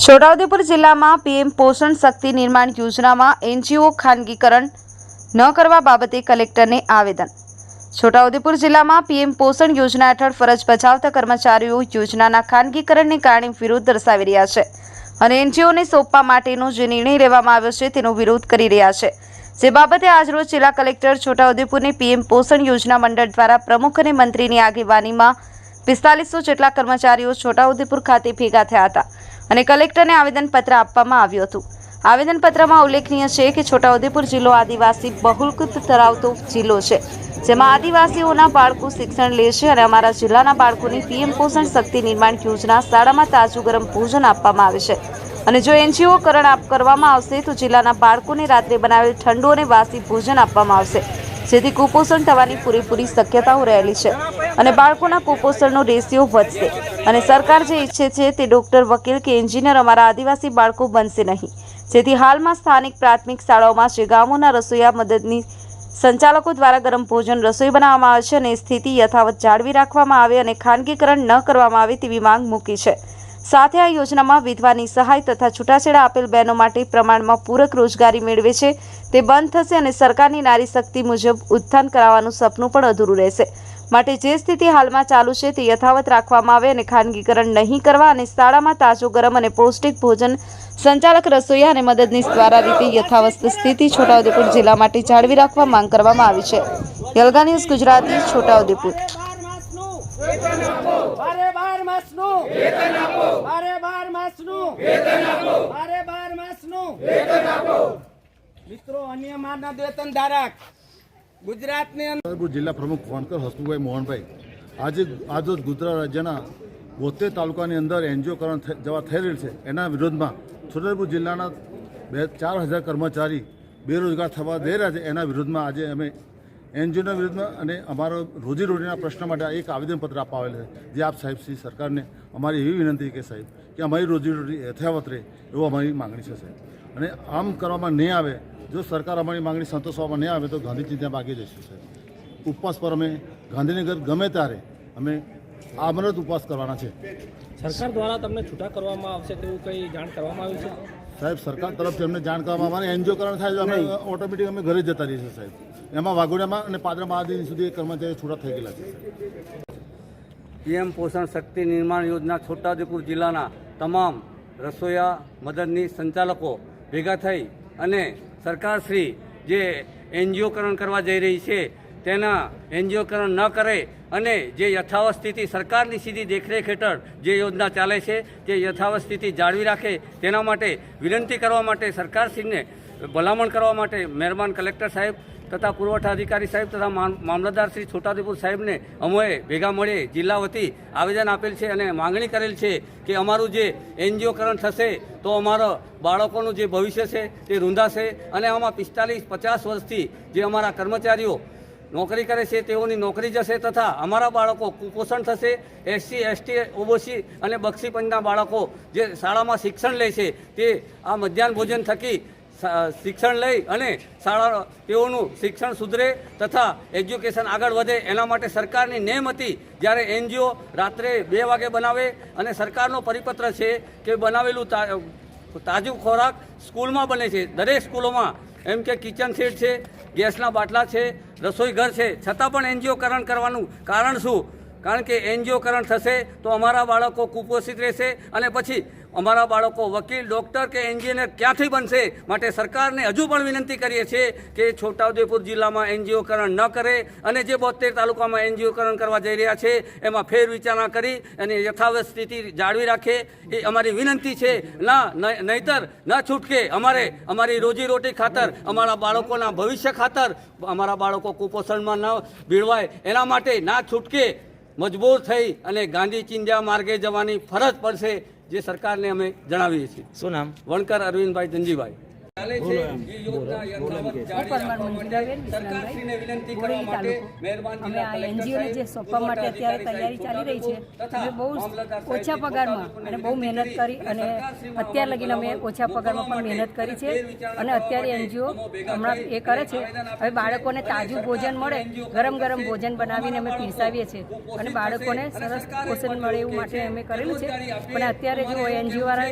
છોટાઉદેપુર જિલ્લામાં પીએમ પોષણ શક્તિ નિર્માણ યોજનામાં એનજીઓ ખાનગીકરણ ન કરવા બાબતે કલેક્ટરને આવેદન. છોટાઉદેપુર જિલ્લામાં પીએમ પોષણ યોજના હેઠળ ફરજ બજાવતા કર્મચારીઓ યોજનાના ખાનગીકરણને કારણે વિરોધ દર્શાવી રહ્યા છે અને એનજીઓને સોંપવા માટેનો જે નિર્ણય લેવામાં આવ્યો છે તેનો વિરોધ કરી રહ્યા છે. જે બાબતે આજરોજ જિલ્લા કલેક્ટર છોટાઉદેપુરની પીએમ પોષણ યોજના મંડળ દ્વારા પ્રમુખ અને મંત્રીની આગેવાનીમાં પિસ્તાલીસો જેટલા કર્મચારીઓ છોટાઉદેપુર ખાતે ભેગા થયા હતા. અને કલેક્ટરને આવેદનપત્ર આપવામાં આવ્યું હતું. આવેદનપત્રમાં ઉલ્લેખનીય છે કે છોટાઉદેપુર જિલ્લો આદિવાસી બહુલકૃત ધરાવતો જિલ્લો છે, જેમાં આદિવાસીઓના બાળકો શિક્ષણ લે છે અને અમારા જિલ્લાના બાળકોની પીએમ પોષણ શક્તિ નિર્માણ યોજના શાળામાં તાજું ગરમ ભોજન આપવામાં આવે છે. અને જો એનજીઓ કરણ આપ કરવામાં આવશે તો જિલ્લાના બાળકોને રાત્રે બનાવેલ ઠંડુ અને વાસી ભોજન આપવામાં આવશે. જેથી કુપોષણ થવાની પૂરેપૂરી શક્યતાઓ રહેલી છે અને બાળકોના કુપોષણનો રેશિયો વધશે. અને સરકાર જે ઈચ્છે છે તે ડોક્ટર વકીલ કે એન્જિનિયર અમારા આદિવાસી બાળકો બનશે નહીં. જેથી હાલમાં સ્થાનિક પ્રાથમિક શાળાઓમાં જે ગામોના રસોઈયા મદદની સંચાલકો દ્વારા ગરમ ભોજન રસોઈ બનાવવામાં આવે છે અને સ્થિતિ યથાવત જાળવી રાખવામાં આવે અને ખાનગીકરણ ન કરવામાં આવે તેવી માંગ મૂકી છે. સાથે આ યોજનામાં વિધવાની સહાય તથા છૂટાછેડા આપેલ બહેનો માટે પ્રમાણમાં પૂરક રોજગારી મેળવે છે. તે બંધ થશે અને સરકારની નારી શક્તિ મુજબ ઉત્થાન કરાવવાનું સપનું પણ અધૂરું રહેશે. માટે જે સ્થિતિ હાલમાં ચાલુ છે તે યથાવત રાખવામાં આવે અને ખાનગીકરણ નહીં કરવા અને શાળામાં તાજો ગરમ અને પૌષ્ટિક ભોજન, સંચાલક રસોઈયા અને મદદનીશ દ્વારા રીતે યથાવત સ્થિતિ છોટાઉદેપુર જિલ્લા માટે જાળવી રાખવા માંગ કરવામાં આવી છે. યલગા ન્યૂઝ ગુજરાતી, છોટાઉદેપુર. માસનું. વેતન આપો બારે બાર માસનું. વેતન આપો બારે બાર માસનું. વેતન આપો મિત્રો, અન્ય માના વેતન ધારક. ગુજરાતની અંદર જિલ્લા પ્રમુખ ફોનકર હસમુભાઈ મોહનભાઈ. આજે આજે ગુજરાત રાજ્યના બોતેર તાલુકાની અંદર એનજીઓકરણ જવા થઈ રહેલ છે. એના વિરોધમાં છોટાઉદેપુર જિલ્લાના બે ચાર હજાર કર્મચારી બેરોજગાર થવા દઈ રહ્યા છે. એના વિરોધમાં આજે અમે એનજીઓના વિરુદ્ધમાં અને અમારો રોજીરોટીના પ્રશ્ન માટે એક આવેદનપત્ર આપવા આવેલ છે જે આપ સાહેબ શ્રી સરકારને અમારી એવી વિનંતી કે સાહેબ કે અમારી રોજીરોટી યથાવત રહે એવો અમારી માગણી છે સાહેબ. અને આમ કરવામાં નહીં આવે જો સરકાર અમારી માગણી સંતોષવામાં નહીં આવે તો ગાંધીજી ત્યાં ભાગી જઈશું સાહેબ. ઉપવાસ પર અમે ગાંધીનગર ગમે ત્યારે અમે આમરત ઉપવાસ કરવાના છે. સરકાર દ્વારા તમને છૂટા કરવામાં આવશે તેવું કંઈ જાણ કરવામાં આવ્યું છે? સાહેબ સરકાર તરફથી અમને જાણ કરવામાં આવે એનજીઓ કારણ થાય તો અમે ઓટોમેટિક અમે ઘરે જતા રહીએ છીએ સાહેબ. એમાં વાઘોડિયામાં અને પાદરામાં મહાદેવ સુધી કર્મચારી છૂટા થઈ ગયેલા છે પીએમ પોષણ શક્તિ નિર્માણ યોજના છોટાઉદેપુર જિલ્લાના તમામ રસોયા મદદની સંચાલકો ભેગા થઈ અને સરકારશ્રી જે એનજીઓકરણ કરવા જઈ રહી છે, તેના એનજીઓકરણ ન કરે અને જે યથાવત સ્થિતિ સરકારની સીધી દેખરેખ હેઠળ જે યોજના ચાલે છે, તે યથાવત સ્થિતિ જાળવી રાખે, તેના માટે વિનંતી કરવા માટે સરકારશ્રીને ભલામણ કરવા માટે મહેરબાન કલેક્ટર સાહેબ તથા પુરવઠા અધિકારી સાહેબ તથા મામ- મામલતદાર શ્રી છોટાદીપુર સાહેબને અમોએ ભેગા મળે જિલ્લા વતી આવેદન આપેલ છે અને માંગણી કરેલ છે કે અમારું જે એનજીઓકરણ થશે તો અમારા બાળકોનું જે ભવિષ્ય છે તે રૂંધાશે અને આમાં પિસ્તાલીસ, પચાસ વર્ષથી જે અમારા કર્મચારીઓ નોકરી કરે છે તેઓની નોકરી જશે તથા અમારા બાળકો કુપોષણ થશે. એસસી, એસટી, ઓબીસી અને બક્ષી પંચના બાળકો જે શાળામાં શિક્ષણ લે છે તે આ મધ્યાહન ભોજન થકી શિક્ષણ લઈ અને શાળા તેઓનું શિક્ષણ સુધરે તથા એજ્યુકેશન આગળ વધે એના માટે સરકારની નેમ હતી. જ્યારે એનજીઓ રાત્રે બે વાગે બનાવે અને સરકારનો પરિપત્ર છે કે બનાવેલું તાજું ખોરાક સ્કૂલમાં બને છે. દરેક સ્કૂલોમાં એમ કે કિચન સેટ છે, ગેસના બાટલા છે, રસોઈ ઘર છે. છતાં પણ એનજીઓકરણ કરવાનું કારણ શું? કારણ કે એનજીઓકરણ થશે તો અમારા બાળકો કુપોષિત રહેશે અને પછી અમારા બાળકો વકીલ, ડૉક્ટર કે એન્જિનિયર ક્યાંથી બનશે માટે સરકારને હજુ પણ વિનંતી કરીએ છીએ કે છોટાઉદેપુર જિલ્લામાં એનજીઓકરણ ન કરે અને જે બોતેર તાલુકામાં એનજીઓકરણ કરવા જઈ રહ્યા છે એમાં ફેર વિચારણા કરી અને યથાવત સ્થિતિ જાળવી રાખે એ અમારી વિનંતી છે. ના નહીતર ન છૂટકે અમારે, અમારી રોજીરોટી ખાતર, અમારા બાળકોના ભવિષ્ય ખાતર અમારા બાળકો કુપોષણમાં ન ભીડવાય એના માટે ના છૂટકે મજબૂર થઈ અને ગાંધી ચિંધ્યા માર્ગે જવાની ફરજ પડશે જે સરકારને અમે જણાવીએ છીએ. શું નામ? વણકર અરવિંદભાઈ ધનજીભાઈ. અમે આ કલેક્ટર NGO ને સાહેબ, જે સોંપવા માટે અત્યારે તૈયારી ચાલી રહી છે અમે બહુ ઓછા પગારમાં અને બહુ મહેનત કરી અને અત્યાર લગીને અમે ઓછા પગારમાં પણ મહેનત કરી છે અને અત્યારે એનજીઓ હમણાં એ કરે છે હવે બાળકોને તાજું ભોજન મળે ગરમ ગરમ ભોજન બનાવીને અમે પીરસાવીએ છીએ. અને બાળકોને સરસ પોષણ મળે એવું માટે અમે કરેલું છે. પણ અત્યારે જો એનજીઓ વાળા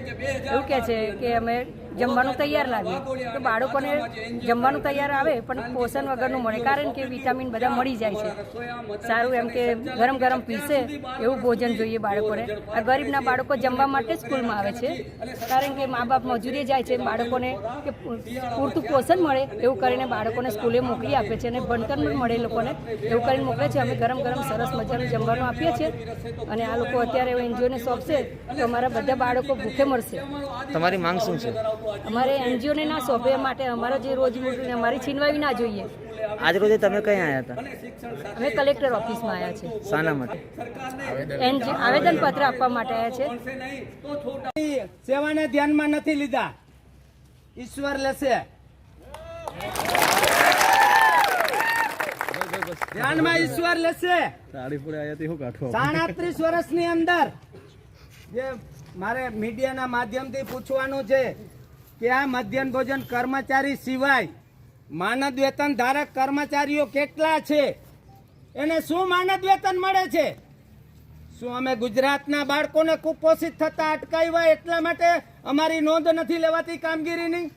એવું કહે છે કે અમે જમવાનું તૈયાર લાવીએ તો બાળકોને જમવાનું તૈયાર આવે, પણ પોષણ વગરનું મળે. કારણ કે વિટામિન બધા મળી જાય છે. સારું એમ કે ગરમ ગરમ પીસે એવું ભોજન જોઈએ બાળકોને. આ ગરીબના બાળકો જમવા માટે સ્કૂલમાં આવે છે. કારણ કે મા બાપ મજૂરી જાય છે, બાળકોને કે પૂરતું પોષણ મળે એવું કરીને બાળકોને સ્કૂલે મોકલી આપે છે અને ભણતર પણ મળે લોકોને એવું કરીને મોકલે છે. અમે ગરમ ગરમ સરસ મજાનું જમવાનું આપીએ છીએ. અને આ લોકો અત્યારે એનજીઓને સોંપશે તો અમારા બધા બાળકો ભૂખે મળશે તમારી માંગ શું છે? અમારે એનજીઓને ના સોંપે માટે અમારા જે રોજબરોજની અમારી છીનવાવી ના જોઈએ. આજ રોજે તમે કઈ આવ્યા હતા? અમે કલેક્ટર ઓફિસમાં આવ્યા છે શાના માટે? એનજી આવેદનપત્ર આપવા માટે આવ્યા છે. સેવાને ધ્યાનમાં નથી લીધા. ઈશ્વર લેશે. ધ્યાનમાં ઈશ્વર લેશે. સાડત્રીસ વર્ષની અંદર જે મારે મીડિયાના માધ્યમથી પૂછવાનું છે કે આ મધ્યાહન ભોજન કર્મચારી સિવાય માનદ વેતન ધારક કર્મચારીઓ કેટલા છે? એને શું માનદ વેતન મળે છે? શું અમે ગુજરાતના બાળકોને કુપોષિત થતા અટકાવ્યા એટલા માટે અમારી નોંધ નથી લેવાતી કામગીરીની?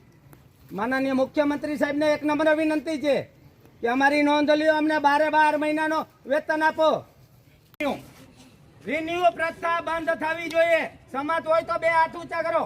માનનીય મુખ્યમંત્રી સાહેબને એક નંબર વિનંતી છે કે અમારી નોંધ લ્યો, અમને બારે બાર મહિનાનો વેતન આપો. રિન્યુ પ્રથા બંધ થવી જોઈએ. સમાજ હોય તો બે હાથ ઊંચા કરો.